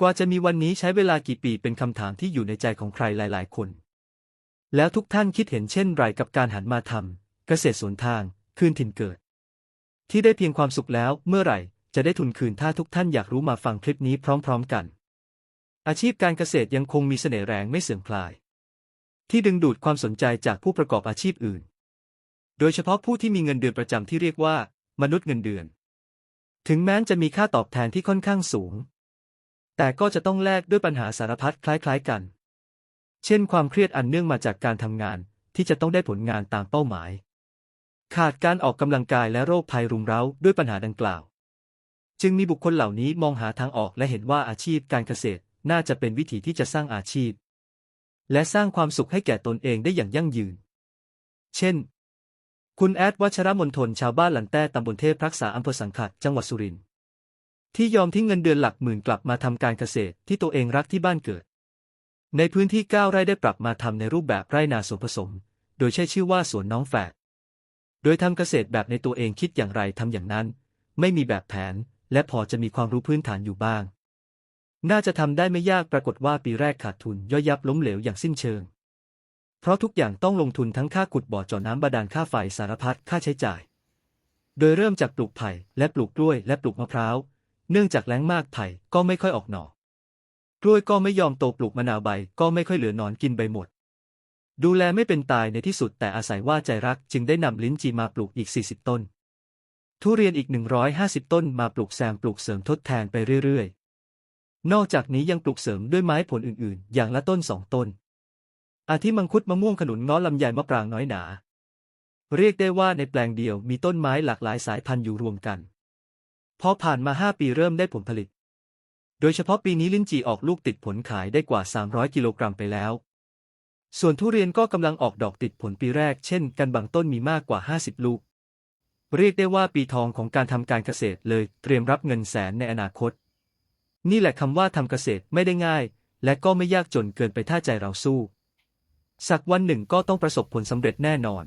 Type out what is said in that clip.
กว่าจะมีวันนี้ใช้เวลากี่ปีเป็นคำถามที่อยู่ในใจของใครหลาย ๆ คน แล้วทุกท่านคิดเห็นเช่นไรกับการหันมาทำเกษตรสวนทาง คืนถิ่นเกิด ที่ได้เพียงความสุขแล้วเมื่อไหร่ จะได้ทุนคืนถ้าทุกท่านอยากรู้มาฟังคลิปนี้พร้อม ๆ กัน อาชีพการเกษตรยังคงมีเสน่ห์แรงไม่เสื่อมคลาย ที่ดึงดูดความสนใจจากผู้ประกอบอาชีพอื่น โดยเฉพาะผู้ที่มีเงินเดือนประจำที่เรียกว่า มนุษย์เงินเดือน ถึงแม้จะมีค่าตอบแทนที่ค่อนข้างสูง แต่ก็จะต้องแลกด้วยปัญหาสารพัดคล้ายๆกัน เช่นความเครียดอันเนื่องมาจากการทำงานที่จะต้องได้ผลงานตามเป้าหมาย ขาดการออกกำลังกายและโรคภัยรุมเร้าด้วยปัญหาดังกล่าว จึงมีบุคคลเหล่านี้มองหาทางออกและเห็นว่าอาชีพการเกษตรน่าจะเป็นวิธีที่จะสร้างอาชีพ และสร้างความสุขให้แก่ตนเองได้อย่างยั่งยืน เช่น คุณแอดวัชรมนทนชาวบ้านหลันแต้ตำบลเทพรักษาอำเภอสังขะจังหวัดสุรินทร์ ที่ยอมทิ้งเงินเดือนหลักหมื่นกลับมาทำการเกษตรที่ตัวเองรักที่บ้านเกิด ในพื้นที่ 9 ไร่ได้ปรับมาทำในรูปแบบไร่นาสวนผสม โดยใช้ชื่อว่าสวนน้องแฝด โดยทำเกษตรแบบในตัวเองคิดอย่างไรทำอย่างนั้น ไม่มีแบบแผน และพอจะมีความรู้พื้นฐานอยู่บ้าง น่าจะทำได้ไม่ยากปรากฏว่าปีแรกขาดทุนย่อยยับล้มเหลวอย่างสิ้นเชิง เพราะทุกอย่างต้องลงทุนทั้งค่าขุดบ่อเจาะน้ำบาดาลค่าไฟสารพัดค่าใช้จ่าย โดยเริ่มจากปลูกไผ่และปลูกกล้วยและปลูกมะพร้าว เนื่องจากแล้งมากไผ่ก็ไม่ค่อยออกหน่อกล้วยก็ไม่ยอมโตปลูกมะนาวใบก็ไม่ค่อยเหลือหนอนกินใบหมด ดูแลไม่เป็นตายในที่สุดแต่อาศัยว่าใจรักจึงได้นำลิ้นจีมาปลูกอีก 40 ต้น ทุเรียนอีก 150 ต้นมาปลูกแซมปลูกเสริมทดแทนไปเรื่อยๆ นอกจากนี้ยังปลูกเสริมด้วยไม้ผลอื่นๆ อย่างละต้นสองต้น อาทิมังคุดมะม่วงขนุนง้อลำไยมะปรางน้อยหนา เรียกได้ว่าในแปลงเดียวมีต้นไม้หลากหลายสายพันธุ์อยู่รวมกัน พอผ่านมา 5 ปีเริ่มได้ผลผลิต โดยเฉพาะปีนี้ลิ้นจี่ออกลูกติดผลขายได้กว่า 300 กิโลกรัมไปแล้ว ส่วนทุเรียนก็กำลังออกดอกติดผลปีแรกเช่นกันบางต้นมีมากกว่า 50 ลูก เรียกได้ว่าปีทองของการทำการเกษตรเลยเตรียมรับเงินแสนในอนาคต นี่แหละคำว่าทำเกษตรไม่ได้ง่าย และก็ไม่ยากจนเกินไปถ้าใจเราสู้ สักวันหนึ่งก็ต้องประสบผลสำเร็จแน่นอน